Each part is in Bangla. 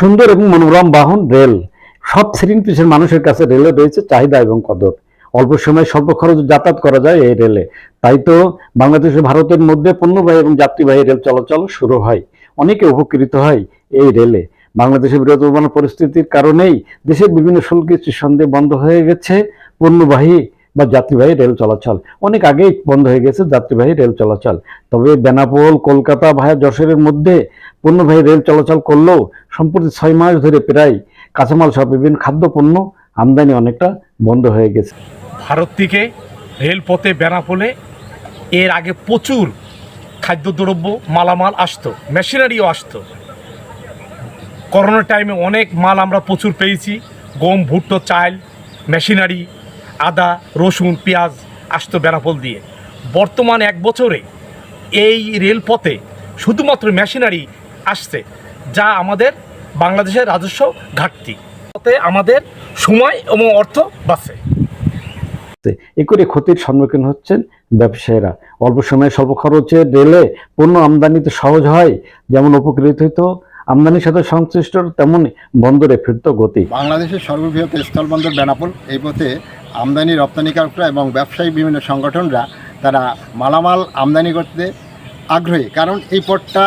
সুন্দর এবং মনোরম বাহন, রেল। সব শ্রেণি পিছের মানুষের কাছে রেলে রয়েছে চাহিদা এবং কদর। অল্প সময়ে স্বল্প খরচে যাতায়াত করা যায় এই রেলে। তাই তো বাংলাদেশ ভারতের মধ্যে পণ্যবাহী এবং যাত্রীবাহী রেল চলাচল শুরু হয়। অনেকে উপকৃত হয় এই রেলে। বাংলাদেশের বিরোধমান পরিস্থিতির কারণেই দেশের বিভিন্ন শুল্ক স্টেশন বন্ধ হয়ে গেছে। পণ্যবাহী বা যাত্রীবাহী রেল চলাচল। অনেক আগেই বন্ধ হয়ে গেছে যাত্রীবাহী রেল চলাচল। তবে বেনাপোল, কলকাতা, ভায়া যশোরের মধ্যে পণ্যবাহী রেল চলাচল করলেও সম্প্রতি ছয় মাস ধরে প্রায় কাঁচামাল সহ বিভিন্ন খাদ্যপণ্য আমদানি অনেকটা বন্ধ হয়ে গেছে। ভারত থেকে রেলপথে বেনাপোলে এর আগে প্রচুর খাদ্যদ্রব্য, মালামাল আসতো, মেশিনারিও আসতো। করোনার টাইমে অনেক মাল আমরা প্রচুর পেয়েছি। গম, ভুট্টো, চাল, মেশিনারি আদা রসুন পেঁয়াজ আসতো বেনাপোল দিয়ে। বর্তমান এক বছরে এই রেলপথে শুধুমাত্র মেশিনারি আসছে যা আমাদের বাংলাদেশের রাজস্ব ঘাটতি। পথে আমাদের সময় এবং অর্থ বাঁচে। এ করে ক্ষতির সম্মুখীন হচ্ছেন ব্যবসায়ীরা। অল্প সময়ে স্বল্প খরচে রেলে পণ্য আমদানিতে সহজ হয় যেমন উপকৃত হইতো আমদানির সাথে সংশ্লিষ্ট তেমন বন্দরে ফিরত গতি। বাংলাদেশের সর্ববৃহৎ স্থলবন্দর বেনাপোল এই পথে আমদানি রপ্তানিকারকরা এবং ব্যবসায়ী বিভিন্ন সংগঠনরা তারা মালামাল আমদানি করতে আগ্রহী। কারণ এই পথটা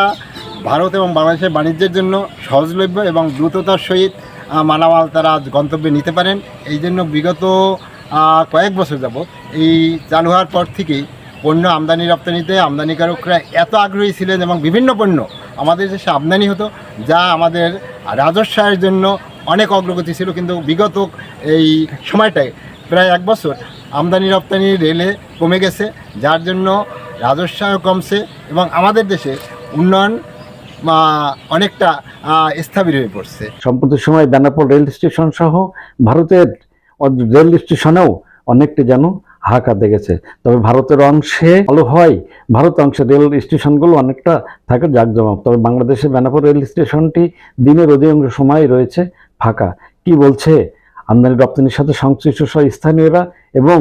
ভারত এবং বাংলাদেশের বাণিজ্যের জন্য সহজলভ্য এবং দ্রুততার সহিত মালামাল তারা গন্তব্যে নিতে পারেন। এই জন্য বিগত কয়েক বছর যাবত এই চালু হওয়ার পর থেকেই পণ্য আমদানি, রপ্তানিতে আমদানিকারকরা এত আগ্রহী ছিলেন এবং বিভিন্ন পণ্য আমাদের দেশে আমদানি হতো, যা আমাদের রাজস্বের জন্য অনেক অগ্রগতি ছিল। কিন্তু বিগত এই সময়টায় প্রায় এক বছর আমদানি রপ্তানি রেলে কমে গেছে, যার জন্য রাজস্ব আয়ও কমছে এবং আমাদের দেশে উন্নয়ন অনেকটা স্থবির হয়ে পড়ছে। সম্প্রতি সময় বেনাপোল রেল স্টেশন সহ ভারতের রেল স্টেশনেও অনেকটা যেন হাহাকার দেখেছে। তবে ভারতের অংশে ভালো হয় ভারত অংশে রেল স্টেশনগুলো অনেকটা থাকে জাঁকজমক। তবে বাংলাদেশের বেনাপুর রেল স্টেশনটি দিনের অধিকাংশ সময় রয়েছে ফাঁকা। কি বলছে আমদানি রপ্তানির সাথে সংশ্লিষ্ট সহ স্থানীয়রা এবং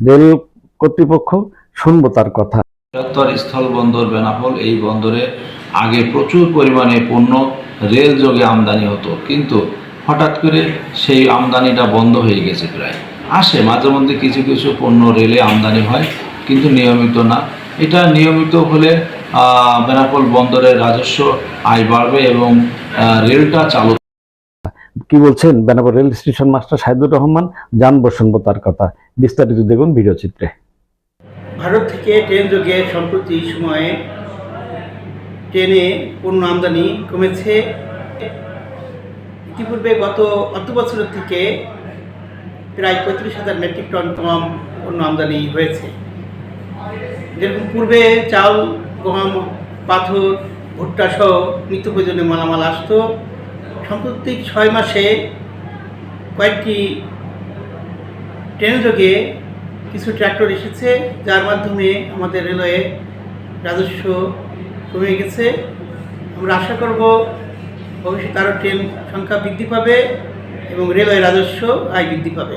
রেল কর্তৃপক্ষ শুনব তার কথা। বৃহত্তর স্থলবন্দর বেনাপোল, এই বন্দরে আগে প্রচুর পরিমাণে পণ্য রেল যোগে আমদানি হতো। কিন্তু হঠাৎ করে সেই আমদানিটা বন্ধ হয়ে গেছে প্রায়। আসে মাঝে মধ্যে কিছু কিছু পণ্য রেলে আমদানি হয়, কিন্তু নিয়মিত না। এটা নিয়মিত হলে বেনাপোল বন্দরের রাজস্ব আয় বাড়বে এবং রেলটা চালু কি বলছেন? Benapole rail station master Saidur Rahman জানব শুনব তার কথা। বিস্তারিত দেখুন ভিডিও চিত্রে। ভারত থেকে ট্রেন যোগে সম্প্রতি সময়ে ট্রেনে পণ্য আমদানি কমেছে। ইতিপূর্বে গত অর্ধ বছরের থেকে প্রায় পঁয়ত্রিশ হাজার মেট্রিক টন তমাম পণ্য আমদানি হয়েছে। যেরকম পূর্বে চাল, গম, পাথর, ভুট্টা সহ নিত্য প্রয়োজনীয় মালামাল আসতো সাম্প্রতিক ছয় মাসে কয়েকটি ট্রেন যোগে কিছু ট্র্যাক্টর এসেছে, যার মাধ্যমে আমাদের রেলওয়ে রাজস্ব কমে গেছে। আমরা আশা করব ভবিষ্যতে আরও ট্রেন সংখ্যা বৃদ্ধি পাবে এবং রেলওয়ে রাজস্ব আয় বৃদ্ধি পাবে।